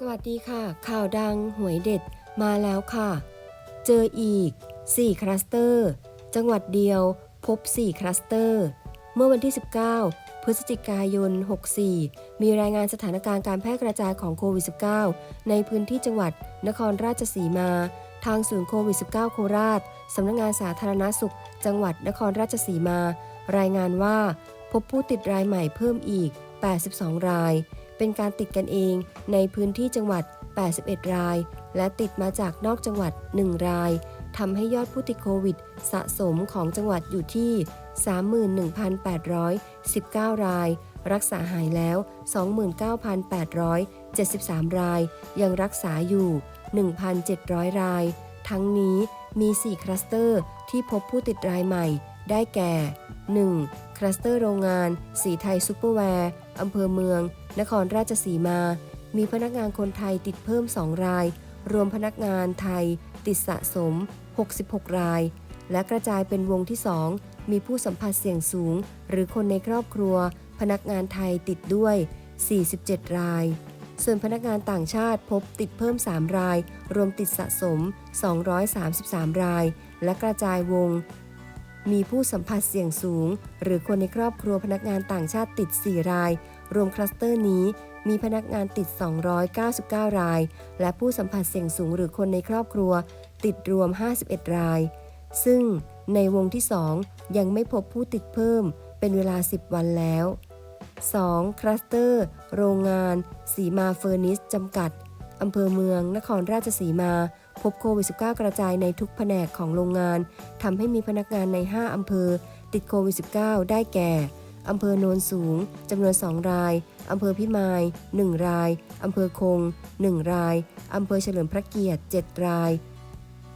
สวัสดีค่ะ ข่าวดังหวยเด็ดมาแล้วค่ะ เจออีก 4 คลัสเตอร์ จังหวัดเดียวพบ 4 คลัสเตอร์ เมื่อวันที่ 19 พฤศจิกายน 64 มีรายงานสถานการณ์การแพร่กระจายของโควิด -19 ในพื้นที่จังหวัดนครราชสีมา ทางศูนย์โควิด -19 โคราช สำนักงานสาธารณาสุข จังหวัดนครราชสีมา รายงานว่า พบผู้ติดรายใหม่เพิ่มอีก 82 ราย เป็นการติดกันเองในพื้นที่จังหวัด 81 ราย และติดมาจากนอกจังหวัด 1 รายทำให้ยอดผู้ติดโควิด สะสมของจังหวัดอยู่ที่ 31,819 ราย รักษาหายแล้ว 29,873 ราย ยังรักษาอยู่ 1,700 ราย ทั้งนี้มี 4 คลัสเตอร์ที่พบผู้ติดรายใหม่ ได้แก่ 1. คลัสเตอร์โรงงาน สีไทยซูเปอร์แวร์ อำเภอเมือง นครราชสีมา มีพนักงานคนไทยติดเพิ่ม 2 ราย รวมพนักงานไทยติดสะสม 66 ราย และกระจายเป็นวงที่ 2 มีผู้สัมผัสเสี่ยงสูง หรือคนในครอบครัว พนักงานไทยติดด้วย 47 ราย ส่วนพนักงานต่างชาติพบติดเพิ่ม 3 ราย รวมติดสะสม 233 ราย และกระจายวง มีผู้สัมผัสเสี่ยงสูง หรือคนในครอบครัวพนักงานต่างชาติติด 4 ราย รวมคลัสเตอร์นี้มีพนักงานติด 299 ราย และผู้สัมผัสเสี่ยงสูงหรือคนในครอบครัว ติดรวม 51 ราย ซึ่งในวงที่ 2 ยังไม่พบผู้ติดเพิ่ม เป็นเวลา 10 วันแล้ว 2. คลัสเตอร์ โรงงาน สีมาเฟอร์นิสจำกัด อำเภอเมือง นครราชสีมา พบโควิด -19 กระจายในทุกแผนกของโรงงานทำให้มีพนักงานใน 5 อำเภอ ติดโควิด -19 ได้แก่อำเภอโนนสูงจำนวน 2 ราย อำเภอพิมาย 1 ราย อำเภอคง 1 ราย อำเภอเฉลิมพระเกียรติ 7 ราย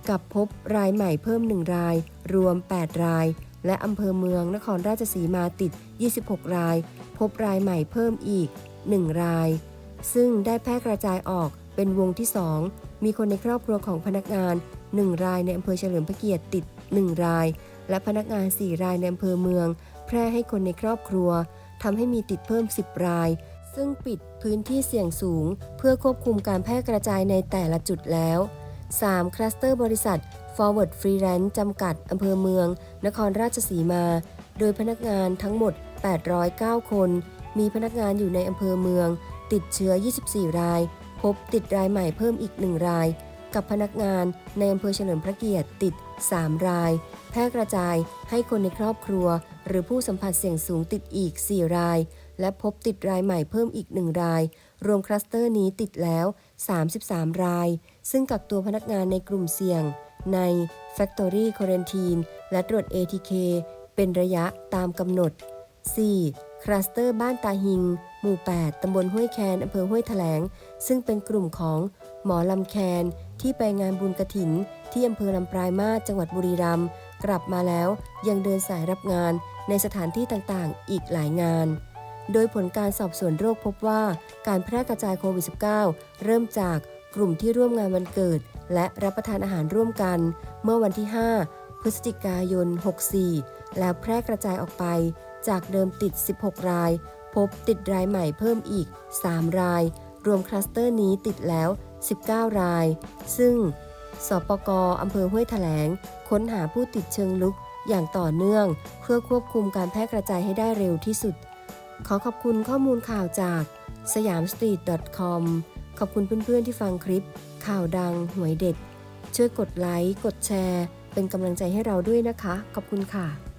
กับพบรายใหม่เพิ่ม 1 ราย รวม 8 ราย และอำเภอเมืองนครราชสีมาติด 26 ราย พบรายใหม่เพิ่มอีก 1 ราย ซึ่งได้แพร่กระจายออก เป็นวงที่ 2 มีคนในครอบครัวของพนักงาน 1 รายในอำเภอเฉลิมพระเกียรติติด 1 ราย และพนักงาน 4 รายในอำเภอเมือง แพร่ให้คนในครอบครัวทำให้มีติดเพิ่ม 10 ราย ซึ่งปิดพื้นที่เสี่ยงสูง เพื่อควบคุมการแพร่กระจายในแต่ละจุดแล้ว 3. คลัสเตอร์บริษัท Forward Freelance จำกัดอำเภอเมือง นครราชสีมา โดยพนักงานทั้งหมด 809 คน มีพนักงานอยู่ในอำเภอเมือง ติดเชื้อ 24 ราย พบติดรายใหม่เพิ่มอีก 1 ราย กับพนักงานในอำเภอเฉลิมพระเกียรติติด 3 ราย แพร่กระจายให้คนในครอบครัว หรือผู้สัมผัสเสี่ยงสูงติดอีก 4 ราย และพบติดรายใหม่เพิ่มอีก 1 ราย รวมคลัสเตอร์นี้ติดแล้ว 33 ราย ซึ่งกักตัวพนักงานในกลุ่มเสี่ยง ใน Factory Quarantine และตรวจ ATK เป็นระยะตามกำหนด 4. คลัสเตอร์บ้านตาหิง หมู่ 8 ตำบลห้วยแคนอำเภอห้วยแถลง ซึ่งเป็นกลุ่มของหมอลำแคน ที่ไปงานบุญกระถิน ที่อำเภอลำปลายมาสจังหวัดบุรีรัมย์กลับมาแล้วยังเดินสายรับงานในสถานที่ต่างๆ อีกหลายงาน โดยผลการสอบสวนโรคพบว่าการแพร่กระจายโควิด -19 เริ่มจากกลุ่มที่ร่วมงานวันเกิด และรับประทานอาหารร่วมกัน เมื่อวันที่ 5 พฤศจิกายน 64 แล้วแพร่กระจายออกไป จากเดิมติด 16 ราย พบติดรายใหม่เพิ่มอีก 3 ราย รวมคลัสเตอร์นี้ติดแล้ว 19 ราย ซึ่งสปกอำเภอห้วยแถลง ค้นหาผู้ติดเชิงลุกอย่างต่อเนื่อง เพื่อควบคุมการแพร่กระจายให้ได้เร็วที่สุด ขอขอบคุณข้อมูลข่าวจากสยามสตรีท .com ขอบคุณเพื่อนๆที่ฟังคลิป ข่าวดังหวยเด็ด ช่วยกดไลค์ กดแชร์ เป็นกำลังใจให้เราด้วยนะคะ ขอบคุณค่ะ